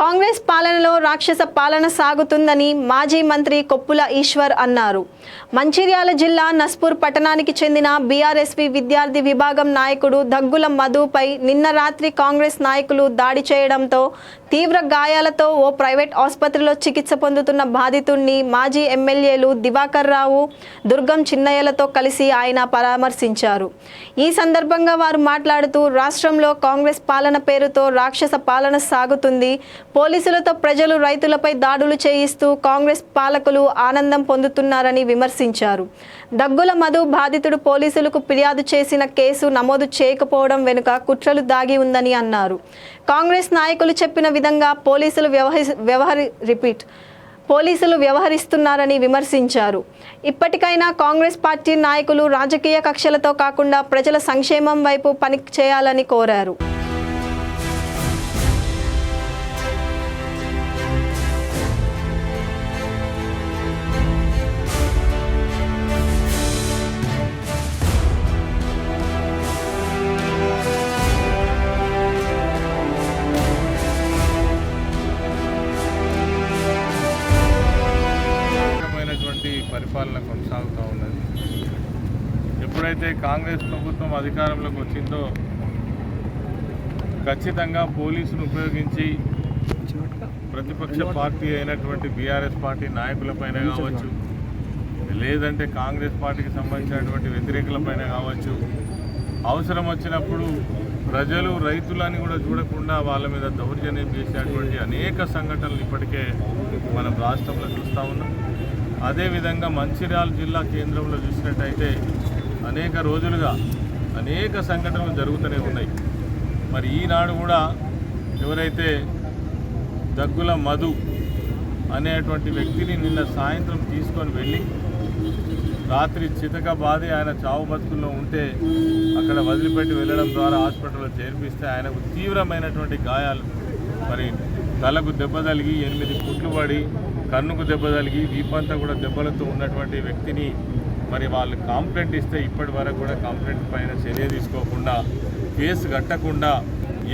కాంగ్రెస్ పాలనలో రాక్షస పాలన సాగుతుందని మాజీ మంత్రి కొప్పుల ఈశ్వర్ అన్నారు. మంచిర్యాల జిల్లా నస్పూర్ పట్టణానికి చెందిన బీఆర్ఎస్వి విద్యార్థి విభాగం నాయకుడు దగ్గుల మధుపై నిన్న రాత్రి కాంగ్రెస్ నాయకులు దాడి చేయడంతో తీవ్ర గాయాలతో ఓ ప్రైవేట్ ఆసుపత్రిలో చికిత్స పొందుతున్న బాధితుణ్ణి మాజీ ఎమ్మెల్యేలు దివాకర్ రావు దుర్గం చిన్నయ్యలతో కలిసి ఆయన పరామర్శించారు. ఈ సందర్భంగా వారు మాట్లాడుతూ రాష్ట్రంలో కాంగ్రెస్ పాలన పేరుతో రాక్షస పాలన సాగుతుంది. పోలీసులతో ప్రజలు రైతులపై దాడులు చేయిస్తూ కాంగ్రెస్ పాలకులు ఆనందం పొందుతున్నారని విమర్శించారు. దగ్గుల మధు బాధితుడు పోలీసులకు ఫిర్యాదు చేసిన కేసు నమోదు చేయకపోవడం వెనుక కుట్రలు దాగి ఉందని అన్నారు. కాంగ్రెస్ నాయకులు చెప్పిన విధంగా పోలీసులు వ్యవహరి వ్యవహరి రిపీట్ పోలీసులు వ్యవహరిస్తున్నారని విమర్శించారు. ఇప్పటికైనా కాంగ్రెస్ పార్టీ నాయకులు రాజకీయ కక్షలతో కాకుండా ప్రజల సంక్షేమం వైపు పని చేయాలని కోరారు. పరిపాలన కొనసాగుతూ ఉన్నది. ఎప్పుడైతే కాంగ్రెస్ ప్రభుత్వం అధికారంలోకి వచ్చిందో ఖచ్చితంగా పోలీసును ఉపయోగించి ప్రతిపక్ష పార్టీ అయినటువంటి బీఆర్ఎస్ పార్టీ నాయకులపైన కావచ్చు లేదంటే కాంగ్రెస్ పార్టీకి సంబంధించినటువంటి వ్యతిరేకులపైన కావచ్చు అవసరం వచ్చినప్పుడు ప్రజలు రైతులని కూడా చూడకుండా వాళ్ళ మీద దౌర్జన్యం చేసేటువంటి అనేక సంఘటనలు ఇప్పటికే మనం రాష్ట్రంలో చూస్తూ ఉన్నాం. అదేవిధంగా మంచిర్యాల జిల్లా కేంద్రంలో చూసినట్టయితే అనేక రోజులుగా అనేక సంఘటనలు జరుగుతూనే ఉన్నాయి. మరి ఈనాడు కూడా ఎవరైతే దగ్గుల మధు అనేటువంటి వ్యక్తిని నిన్న సాయంత్రం తీసుకొని వెళ్ళి రాత్రి చితక బాధి ఆయన చావు బతుకుల్లో ఉంటే అక్కడ వదిలిపెట్టి వెళ్ళడం ద్వారా హాస్పిటల్లో చేర్పిస్తే ఆయనకు తీవ్రమైనటువంటి గాయాలు మరి తలకు దెబ్బ తలిగి ఎనిమిది పుట్లు పడి కన్నుకు దెబ్బ తగిలి వీపంతా కూడా దెబ్బలతో ఉన్నటువంటి వ్యక్తిని మరి వాళ్ళు కంప్లైంట్ ఇస్తే ఇప్పటి వరకు కూడా కంప్లైంట్ పైన చర్య తీసుకోకుండా కేసు కట్టకుండా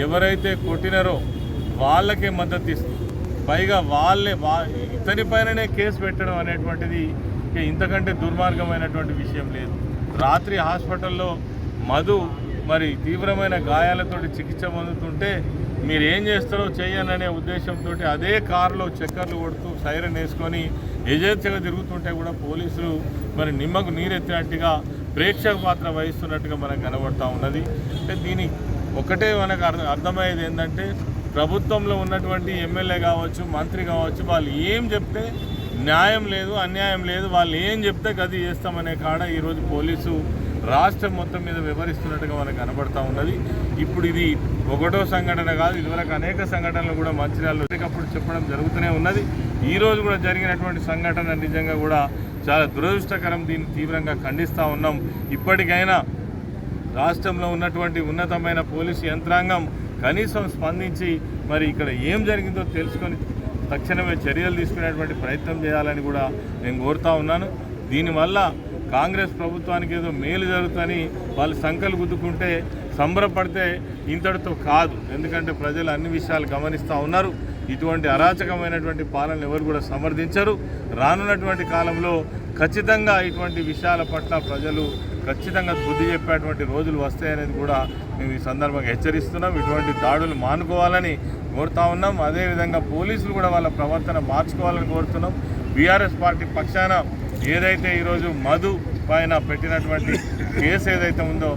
ఎవరైతే కొట్టినారో వాళ్ళకే మద్దతు ఇస్తుంది పైగా వాళ్ళే వా ఇతని పైననే కేసు పెట్టడం అనేటువంటిది ఇంతకంటే దుర్మార్గమైనటువంటి విషయం లేదు. రాత్రి హాస్పిటల్లో మధు మరి తీవ్రమైన గాయాలతోటి చికిత్స పొందుతుంటే మీరు ఏం చేస్తారో చేయననే ఉద్దేశంతో అదే కారులో చక్కర్లు కొడుతూ సైరన్ వేసుకొని యజేచ్ఛగా తిరుగుతుంటే కూడా పోలీసులు మరి నిమ్మకు నీరెత్తినట్టుగా ప్రేక్షక పాత్ర వహిస్తున్నట్టుగా మనకు కనబడతా ఉన్నది. అంటే దీని ఒకటే మనకు అర్థ- అర్థమయ్యేది ఏంటంటే ప్రభుత్వంలో ఉన్నటువంటి ఎమ్మెల్యే కావచ్చు మంత్రి కావచ్చు వాళ్ళు ఏం చెప్తే న్యాయం లేదు అన్యాయం లేదు వాళ్ళు ఏం చెప్తే గది చేస్తామనే కాడ ఈరోజు పోలీసు రాష్ట్రం మొత్తం మీద వివరిస్తున్నట్టుగా మనకు కనబడతా ఉన్నది. ఇప్పుడు ఇది ఒకటో సంఘటన కాదు ఇదివరకు అనేక సంఘటనలు కూడా మంచిర్యాలలో ఎప్పటికప్పుడు చెప్పడం జరుగుతూనే ఉన్నది. ఈ రోజు కూడా జరిగినటువంటి సంఘటన నిజంగా కూడా చాలా దురదృష్టకరం దీన్ని తీవ్రంగా ఖండిస్తూ ఉన్నాం. ఇప్పటికైనా రాష్ట్రంలో ఉన్నటువంటి ఉన్నతమైన పోలీసు యంత్రాంగం కనీసం స్పందించి మరి ఇక్కడ ఏం జరిగిందో తెలుసుకొని తక్షణమే చర్యలు తీసుకునేటువంటి ప్రయత్నం చేయాలని కూడా నేను కోరుతా ఉన్నాను. దీనివల్ల కాంగ్రెస్ ప్రభుత్వానికి ఏదో మేలు జరుగుతుందని వాళ్ళు సంకలు గుద్దుకుంటే సంబరపడితే ఇంతటితో కాదు. ఎందుకంటే ప్రజలు అన్ని విషయాలు గమనిస్తూ ఉన్నారు. ఇటువంటి అరాచకమైనటువంటి పాలన ఎవరు కూడా సమర్థించరు. రానున్నటువంటి కాలంలో ఖచ్చితంగా ఇటువంటి విషయాల పట్ల ప్రజలు ఖచ్చితంగా బుద్ధి చెప్పేటువంటి రోజులు వస్తాయనేది కూడా మేము ఈ సందర్భంగా హెచ్చరిస్తున్నాం. ఇటువంటి దాడులు మానుకోవాలని కోరుతా ఉన్నాం. అదేవిధంగా పోలీసులు కూడా వాళ్ళ ప్రవర్తన మార్చుకోవాలని కోరుతున్నాం. బీఆర్ఎస్ పార్టీ పక్షాన ఏదైతే ఈరోజు మధు పైన పెట్టినటువంటి కేసు ఏదైతే ఉందో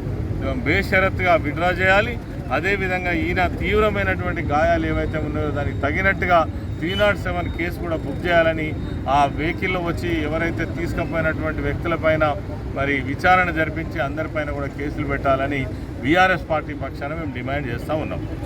బేషరత్తుగా విడ్రా చేయాలి. అదేవిధంగా ఈయన తీవ్రమైనటువంటి గాయాలు ఏవైతే ఉన్నాయో దానికి తగినట్టుగా త్రీ నాట్ సెవెన్ కేసు కూడా బుక్ చేయాలని ఆ వెహికల్లో వచ్చి ఎవరైతే తీసుకుపోయినటువంటి వ్యక్తులపైన మరి విచారణ జరిపించి అందరిపైన కూడా కేసులు పెట్టాలని బీఆర్ఎస్ పార్టీ పక్షాన మేము డిమాండ్ చేస్తూ ఉన్నాం.